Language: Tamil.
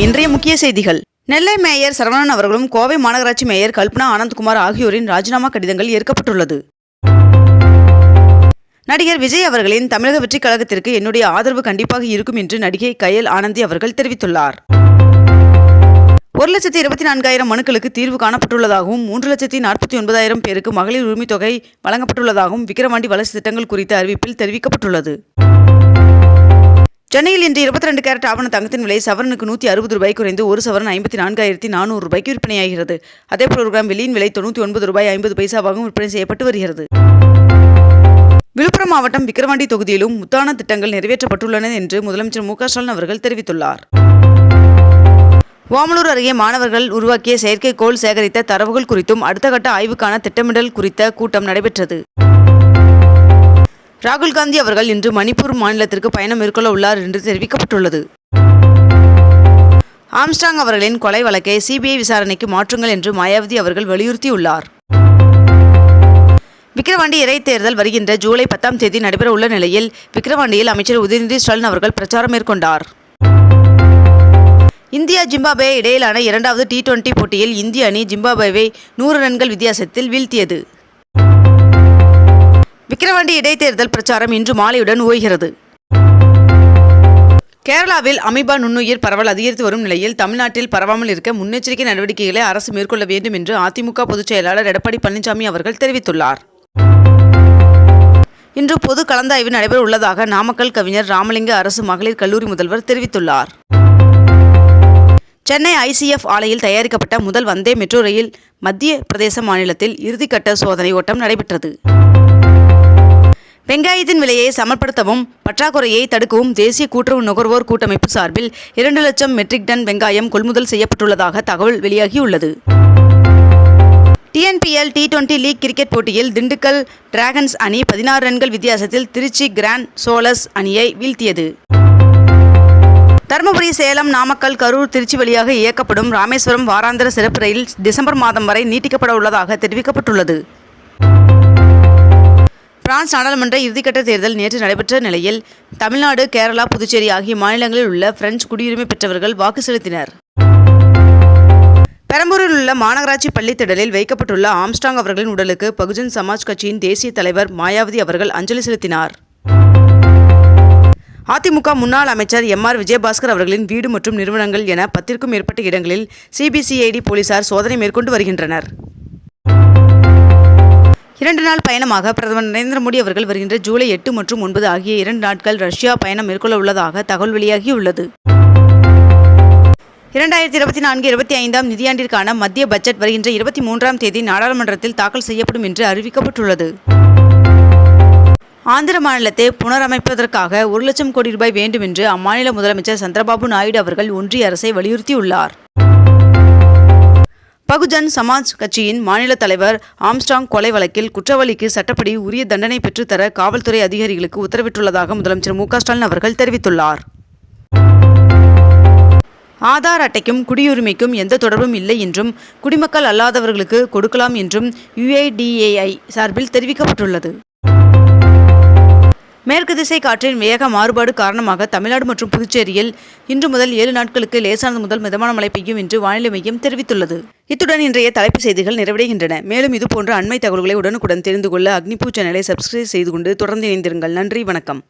இன்றைய முக்கிய செய்திகள். நெல்லை மேயர் சரவணன் அவர்களும் கோவை மாநகராட்சி மேயர் கல்பனா ஆனந்த்குமார் ஆகியோரின் ராஜினாமா கடிதங்கள் ஏற்கப்பட்டுள்ளது. நடிகர் விஜய் அவர்களின் தமிழக வெற்றிக் கழகத்திற்கு என்னுடைய ஆதரவு கண்டிப்பாக இருக்கும் என்று நடிகை கயல் ஆனந்தி அவர்கள் தெரிவித்துள்ளார். ஒரு லட்சத்தி இருபத்தி நான்காயிரம் மனுக்களுக்கு தீர்வு காணப்பட்டுள்ளதாகவும் மூன்று லட்சத்தி நாற்பத்தி ஒன்பதாயிரம் பேருக்கு மகளிர் உரிமைத் தொகை வழங்கப்பட்டுள்ளதாகவும் விக்கிரவாண்டி வளர்ச்சி திட்டங்கள் குறித்த அறிவிப்பில் தெரிவிக்கப்பட்டுள்ளது. சென்னையில் இன்று இருபத்தி ரெண்டு கேரட் ஆவண தங்கத்தின் விலை சவரனுக்கு நூற்றி அறுபது ரூபாய் குறைந்து ஒரு சவரன் ஐம்பத்தி நான்காயிரத்தி நானூறு ரூபாய்க்கு விற்பனையாகிறது. அதேபோல் ஒரு கிராம் வெள்ளியின் விலை தொண்ணூற்றி ஒன்பது ரூபாய் ஐம்பது பைசாவாகவும் விற்பனை செய்யப்பட்டு வருகிறது. விழுப்புரம் மாவட்டம் விக்கிரவாண்டி தொகுதியிலும் முத்தான திட்டங்கள் நிறைவேற்றப்பட்டுள்ளன என்று முதலமைச்சர் மு ஸ்டாலின் அவர்கள் தெரிவித்துள்ளார். ஓமலூர் அருகே மாணவர்கள் உருவாக்கிய செயற்கைக்கோள் சேகரித்த தரவுகள் குறித்தும் அடுத்த கட்ட ஆய்வுக்கான திட்டமிடல் குறித்த கூட்டம் நடைபெற்றது. ராகுல் காந்தி அவர்கள் இன்று மணிப்பூர் மாநிலத்திற்கு பயணம் மேற்கொள்ள உள்ளார் என்று தெரிவிக்கப்பட்டுள்ளது. ஆம்ஸ்டாங் அவர்களின் கொலை வழக்கை சிபிஐ விசாரணைக்கு மாற்றுங்கள் என்று மாயாவதி அவர்கள் வலியுறுத்தியுள்ளார். விக்கிரவாண்டி இடைத்தேர்தல் வருகின்ற ஜூலை பத்தாம் தேதி நடைபெற உள்ள நிலையில் விக்கிரவாண்டியில் அமைச்சர் உதயநிதி ஸ்டாலின் அவர்கள் பிரச்சாரம் மேற்கொண்டார். இந்தியா ஜிம்பாப்வே இடையிலான இரண்டாவது டி டுவெண்டி போட்டியில் இந்திய அணி ஜிம்பாப்வேவை நூறு ரன்கள் வித்தியாசத்தில் வீழ்த்தியது. விக்கிரவாண்டி இடைத்தேர்தல் பிரச்சாரம் இன்று மாலையுடன் ஓய்கிறது. கேரளாவில் அமீபா நுண்ணுயிர் பரவல் அதிகரித்து வரும் நிலையில் தமிழ்நாட்டில் பரவாமல் இருக்க முன்னெச்சரிக்கை நடவடிக்கைகளை அரசு மேற்கொள்ள வேண்டும் என்று அதிமுக பொதுச் செயலாளர் எடப்பாடி பழனிசாமி அவர்கள் தெரிவித்துள்ளார். இன்று பொது கலந்தாய்வு நடைபெற உள்ளதாக நாமக்கல் கவிஞர் ராமலிங்க அரசு மகளிர் கல்லூரி முதல்வர் தெரிவித்துள்ளார். சென்னை ஐசிஎஃப் ஆலையில் தயாரிக்கப்பட்ட முதல் வந்தே மெட்ரோ ரயில் மத்திய பிரதேச மாநிலத்தில் இறுதிக்கட்ட சோதனை ஓட்டம் நடைபெற்றது. வெங்காயத்தின் விலையை சமப்படுத்தவும் பற்றாக்குறையை தடுக்கவும் தேசிய கூட்டுறவு நுகர்வோர் கூட்டமைப்பு சார்பில் இரண்டு லட்சம் மெட்ரிக் டன் வெங்காயம் கொள்முதல் செய்யப்பட்டுள்ளதாக தகவல் வெளியாகியுள்ளது. TNPL T twenty league cricket போட்டியில் திண்டுக்கல் டிராகன்ஸ் அணி பதினாறு ரன்கள் வித்தியாசத்தில் திருச்சி கிராண்ட் சோலஸ் அணியை வீழ்த்தியது. தருமபுரி சேலம் நாமக்கல் கரூர் திருச்சி வழியாக இயக்கப்படும் ராமேஸ்வரம் வாராந்திர சிறப்பு ரயில் டிசம்பர் மாதம் வரை நீட்டிக்கப்பட உள்ளதாக தெரிவிக்கப்பட்டுள்ளது. பிரான்ஸ் நாடாளுமன்ற இறுதிக்கட்ட தேர்தல் நேற்று நடைபெற்ற நிலையில் தமிழ்நாடு கேரளா புதுச்சேரி ஆகிய மாநிலங்களில் உள்ள பிரெஞ்சு குடியுரிமை பெற்றவர்கள் வாக்கு செலுத்தினர். பெரம்பூரில் உள்ள மாநகராட்சி பள்ளி திடலில் வைக்கப்பட்டுள்ள ஆம்ஸ்டாங் அவர்களின் உடலுக்கு பகுஜன் சமாஜ் கட்சியின் தேசிய தலைவர் மாயாவதி அவர்கள் அஞ்சலி செலுத்தினார். அதிமுக முன்னாள் அமைச்சர் எம் ஆர் விஜயபாஸ்கர் அவர்களின் வீடு மற்றும் நிறுவனங்கள் என பத்திற்கும் மேற்பட்ட இடங்களில் சிபிசிஐடி போலீசார் சோதனை மேற்கொண்டு வருகின்றனர். இரண்டு நாள் பயணமாக பிரதமர் நரேந்திர மோடி அவர்கள் வருகின்ற ஜூலை எட்டு மற்றும் ஒன்பது ஆகிய இரண்டு நாட்கள் ரஷ்யா பயணம் மேற்கொள்ள உள்ளதாக தகவல் வெளியாகியுள்ளது. இரண்டாயிரத்தி இருபத்தி நான்கு இருபத்தி ஐந்தாம் நிதியாண்டிற்கான மத்திய பட்ஜெட் வருகின்ற இருபத்தி மூன்றாம் தேதி நாடாளுமன்றத்தில் தாக்கல் செய்யப்படும் என்று அறிவிக்கப்பட்டுள்ளது. ஆந்திர மாநிலத்தை புனரமைப்பதற்காக ஒரு லட்சம் கோடி ரூபாய் வேண்டும் என்று அம்மாநில முதலமைச்சர் சந்திரபாபு நாயுடு அவர்கள் ஒன்றிய அரசை வலியுறுத்தியுள்ளார். பகுஜன் சமாஜ் கட்சியின் மாநில தலைவர் ஆம்ஸ்டாங் கொலை வழக்கில் குற்றவாளிக்கு சட்டப்படி உரிய தண்டனை பெற்றுத்தர காவல்துறை அதிகாரிகளுக்கு உத்தரவிட்டுள்ளதாக முதலமைச்சர் மு ஸ்டாலின் அவர்கள் தெரிவித்துள்ளார். ஆதார் அட்டைக்கும் குடியுரிமைக்கும் எந்த தொடர்பும் இல்லை என்றும் குடிமக்கள் அல்லாதவர்களுக்கு கொடுக்கலாம் என்றும் யுஐடிஏஐ சார்பில் தெரிவிக்கப்பட்டுள்ளது. மேற்கு திசை காற்றின் வேக மாறுபாடு காரணமாக தமிழ்நாடு மற்றும் புதுச்சேரியில் இன்று முதல் ஏழு நாட்களுக்கு லேசானது முதல் மிதமான மழை பெய்யும் என்று வானிலை மையம் தெரிவித்துள்ளது. இத்துடன் இன்றைய தலைப்புச் செய்திகள் நிறைவடைகின்றன. மேலும் இதுபோன்ற அண்மை தகவல்களை உடனுக்குடன் தெரிந்து கொள்ள அக்னிபூ சேனலை சப்ஸ்கிரைப் செய்து கொண்டு தொடர்ந்து இணைந்திருங்கள். நன்றி வணக்கம்.